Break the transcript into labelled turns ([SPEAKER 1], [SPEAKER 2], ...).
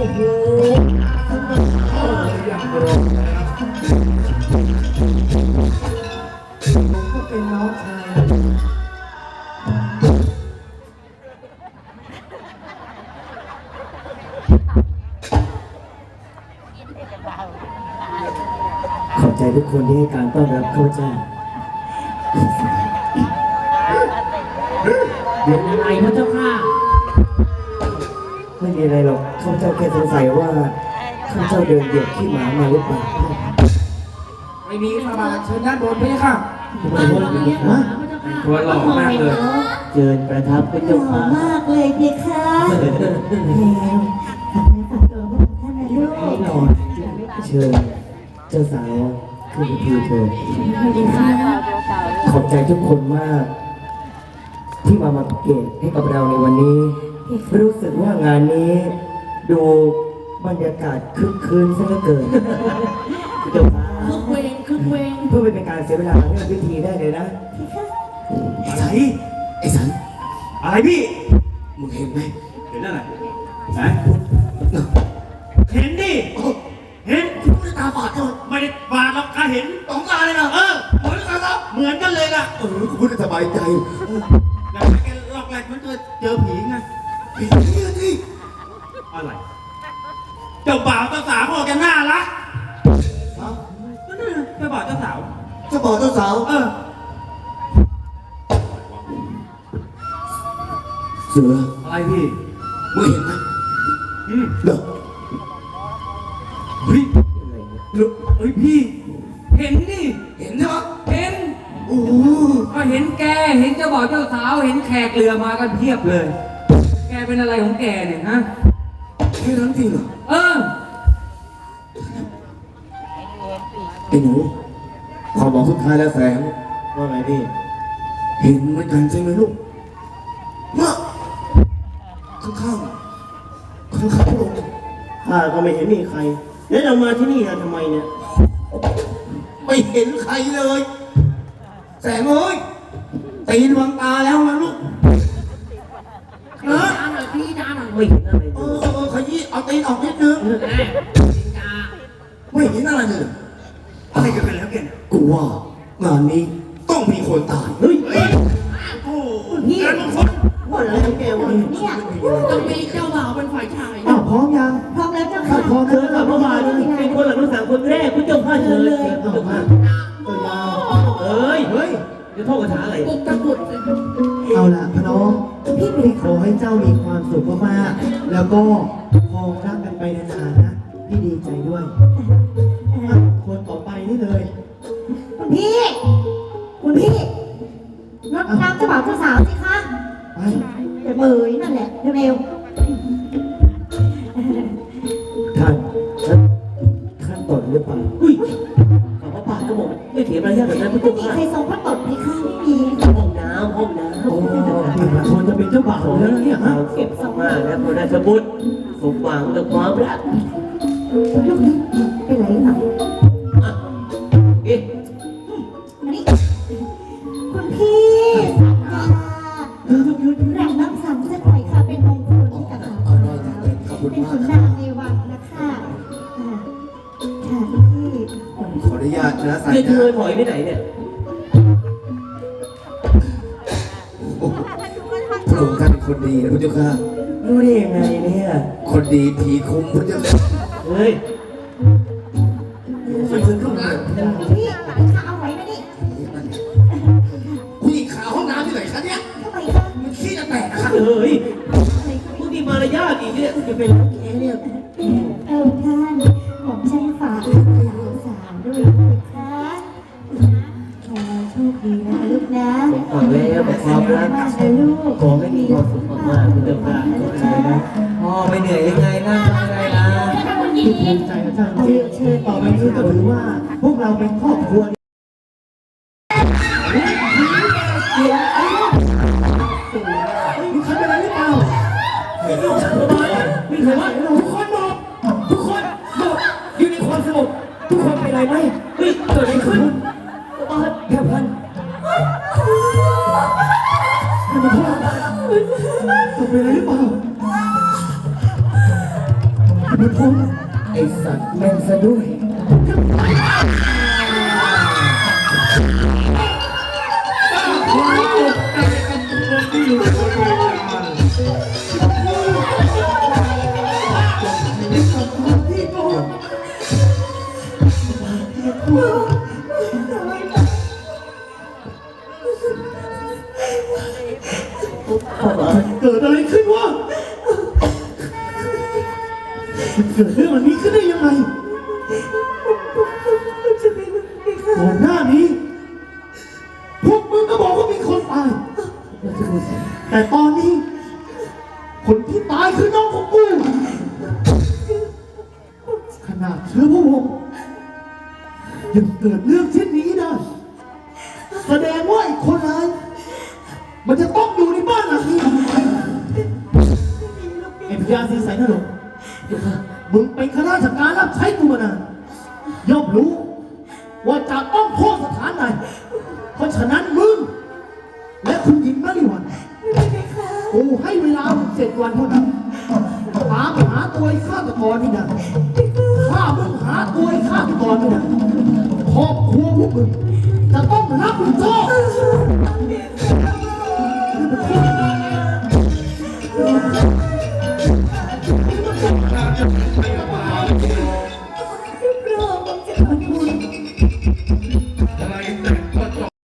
[SPEAKER 1] ขอบใจทุกคนที่ให้การต้อนรับเข้าพจ้า
[SPEAKER 2] เดี๋ยวอะไรพระเจ้าค่ะ
[SPEAKER 1] ไม่มีอะไรหรอกข้าพเจ้าแค่สงสัยว่าข้าพเจ้าเดินเหยียบขี้หมามาหรือเปล่า
[SPEAKER 2] ไม่มีสบายเชิญด้านบนพี่ค่ะ
[SPEAKER 1] ทำไมว่าอย่างนี้ฮะ
[SPEAKER 2] ตัวหล่อมากเลย
[SPEAKER 1] เจิญประทับพระ
[SPEAKER 3] หล่
[SPEAKER 1] เจ้า
[SPEAKER 3] อ
[SPEAKER 1] ค่ะ
[SPEAKER 3] มากเลยเพคะแหมฝากเนื้อฝากตัวพวกท่านนะลูก
[SPEAKER 1] หล่อเชิญเจ้าสาวขึ้นไปทีเถิด
[SPEAKER 3] ดีค่ะ
[SPEAKER 1] ขอบใจทุกคนมาก ที่มามาเกตให้กับเราในวันนี้ รู้สึกว่างานนี้ ดูบรรยากาศคึกคืนซะเหลือเกินเจ้าค่ะ
[SPEAKER 2] คึกเวงคึกเวง
[SPEAKER 1] เพื่อไม่เป็นการเสียเวลาเรื่องพิธีได้เลยนะ
[SPEAKER 4] ไอ้สันไอ้สัน
[SPEAKER 5] อะไรพี่
[SPEAKER 4] มึงเห็นไหม
[SPEAKER 5] เห็นอะไรไหนเห็นดิ เห็น
[SPEAKER 4] คุณไม่ได้ตาฝาดเลย
[SPEAKER 5] ไม่ได้บาดหรอกข้าเห็น
[SPEAKER 4] สองตาเลยนะ
[SPEAKER 5] เออ
[SPEAKER 4] เหมือนกันครับ
[SPEAKER 5] เหมือนกันเลยล่ะ
[SPEAKER 4] เออคุณไม่ได้สบายใจ
[SPEAKER 5] เจ้าบ่าวเจ้าสาวเขาบอกแกน่ารัก
[SPEAKER 4] ครับ
[SPEAKER 5] ก็นั่นน่ะเจ้าบ่าวเจ้าสาว
[SPEAKER 4] เจะบอกเจ้าสาว
[SPEAKER 5] เออ
[SPEAKER 4] เสือ
[SPEAKER 5] อะไรพี่
[SPEAKER 4] มึงเห็นไหม
[SPEAKER 5] อืม
[SPEAKER 4] เด้อ
[SPEAKER 5] เฮ้ยลูกเฮ้ยพี่ เห็นดิ
[SPEAKER 4] เห็นใช่ไหม
[SPEAKER 5] เห็น
[SPEAKER 4] โอ้โห
[SPEAKER 6] ก็เห็นแก เห็นเจ้าบ่าวเจ้าสาว เห็นแขกเรือมากันเพียบเลย แกเป็นอะไรของแกเนี่ยฮะ
[SPEAKER 4] แค่นั้นจริงเหรอ
[SPEAKER 6] เออ
[SPEAKER 4] ไอ้หนูขอบอกสุดท้ายแล้วแสง
[SPEAKER 1] ว่าไงพี่
[SPEAKER 4] เห็นเหมือนกันใช่ไหมลูกมาข้างข้างๆข้างข้างๆพระองค์
[SPEAKER 1] ข้าก็ไม่เห็นมีใคร แล้วเรามาที่นี่นะทำไมเนี่ย
[SPEAKER 4] ไม่เห็นใครเลย แสงเอ้ยตีนวางตาแล้วนะลูก เออ
[SPEAKER 2] จานหน่อยพี่จานหน่อย
[SPEAKER 1] ไม่เห็นอะไร
[SPEAKER 4] เอ
[SPEAKER 1] เล
[SPEAKER 4] อยเออเออขยี้เอาตีนออกนิดนึง
[SPEAKER 2] แม่จา
[SPEAKER 4] ไม่เห็นอะไรเลย
[SPEAKER 5] อะไรกันไปแล้วแกเนี่ย
[SPEAKER 4] กูว่างานนี้ต้องมีคนตาย
[SPEAKER 1] เฮ้ย
[SPEAKER 5] โอ้โหงานมงคล
[SPEAKER 1] ว่าอะไรแกวะ
[SPEAKER 3] เนี่ย
[SPEAKER 2] ต้องมีเจ้าบ่าวเป็นฝ่ายชาย
[SPEAKER 1] อ้าวพร้อมยัง
[SPEAKER 3] พร้อมแล้วเจ้าค่ะ
[SPEAKER 1] พร้อมเชิญกับพระบาทเป็นคนหลังทั้สามคนแรกคุณเจ้าข้าเชิญเลยเจ้ยเฮ้ยเฮ้ยจะท่องคาถาอะไร
[SPEAKER 2] ปุกตะกุด
[SPEAKER 7] เอาล่ะพะน้อง ขอให้เจ้ามีความสุขมากๆ แล้วก็คองรักกันไปนานๆนะ พี่ดีใจด้วยอะคนต่อไปนี่เลย
[SPEAKER 3] คุณพี่ คุณพี่รดน้ำเจ้าบ่าวเจ้าสาวสิคะ
[SPEAKER 7] ไป
[SPEAKER 3] เดี๋ยวเบยนั่นแหละเร็ว
[SPEAKER 1] ท่านท่านท่านตดหรือเปล่าอุ้ยขอพระบาทก็บอกไม่เถียงอะไรแบบนั้นพระ
[SPEAKER 3] ๆไม่
[SPEAKER 1] เจ้า
[SPEAKER 3] มี
[SPEAKER 1] ค่ะ
[SPEAKER 3] ใครทรงพระตดไหมคะ
[SPEAKER 1] นี่
[SPEAKER 7] ละคนจะเป็นเจ้าบ่าวแล้วนะเนี่ยฮะ
[SPEAKER 1] เก็บสมากนะพระราชบุตรสมหวังกับความรัก
[SPEAKER 3] ลูกนี้เป็นไรหรือเปล่า
[SPEAKER 1] เอ๊ะ
[SPEAKER 3] นี่คุณพี่รำน้ำสังสักหน่อยค่ะเป็นมงคลให้กับเรา
[SPEAKER 4] เอาได้ครับขอบคุณ
[SPEAKER 3] เป็น
[SPEAKER 4] มา
[SPEAKER 3] ขุ
[SPEAKER 4] ก
[SPEAKER 3] น
[SPEAKER 4] วั
[SPEAKER 3] นางในวังนะคะค่ะคุณพี่
[SPEAKER 4] ขออนุญาตนะสาย
[SPEAKER 1] เธอถอยไปไหนเนี่ย
[SPEAKER 4] ระองค์ท่านเป็นคนดีนะพระเจ้าค่ะ
[SPEAKER 1] รู้ได้ยังไงเนี่ย
[SPEAKER 4] คนดีผีคุ้มพระเจ้าค่ะ
[SPEAKER 1] เฮ้ย
[SPEAKER 4] มันคือลูกนะ
[SPEAKER 3] พี่ข้าเอาไว้นะนี่
[SPEAKER 4] ผู้หญิงขาวห้องน้ำที่ไหนคะเนี่ย
[SPEAKER 3] ทำไมคะ
[SPEAKER 4] มันขี้จะแตกนะครับ
[SPEAKER 1] เฮ้ย
[SPEAKER 3] อะไรคะ
[SPEAKER 1] มึงมีมารยาทอีกเนี่ยจะเป็นแกเนี่ย
[SPEAKER 3] นะลูก
[SPEAKER 1] ขอให้มีความสุขมากๆคุณเจ้าค่ะขอให้นะ
[SPEAKER 6] พ่อไปเหนื่อยยังไงนั่งอะไรล่ะ
[SPEAKER 7] ภูมิใจกับเจ้าจริงๆต่อไปนี้ก็ถือว่า พวกเราเป็นครอบครัวมีใครเป็นอะไรหรือเปล่าไมี
[SPEAKER 1] ใครวะทุกคน
[SPEAKER 7] ตกเป็นอะไรหรือเปล่า
[SPEAKER 1] ไอสัตว์แม่งซะด้วย
[SPEAKER 7] กิดเรื่องแบบนี้ขึ้นได้ยังไง
[SPEAKER 3] จะไม่รู้ไหมคะ
[SPEAKER 7] ก่อนหน้านี้พวกมึงก็บอกว่ามีคนตาย แต่ตอนนี้ คนที่ตายคือน้องของกูขนาดเชื้อพวงศ์ยังเกิดเรื่องเช่นนี้ได้แสดงว่าไอ้คนร้ายมันจะต้องอยู่ในบ้านหลังนี้ไอ้พญาศรีใสนรก มึงเป็นข้าราชการรับใช้กูมานานย่อมรู้ ว่าจะต้องโทษสถานไหน เพราะฉะนั้นมึง และคุณหญิงมริวันกูให้เวลามึงเจ็ดวันเท่านั้นตาหาตัวไอ้ฆาตกรนี่นะถ้ามึงหาตัวไอ้ฆาตกรนี่นะครอบครัวพวกมึงจะต้องรับผิดชอบ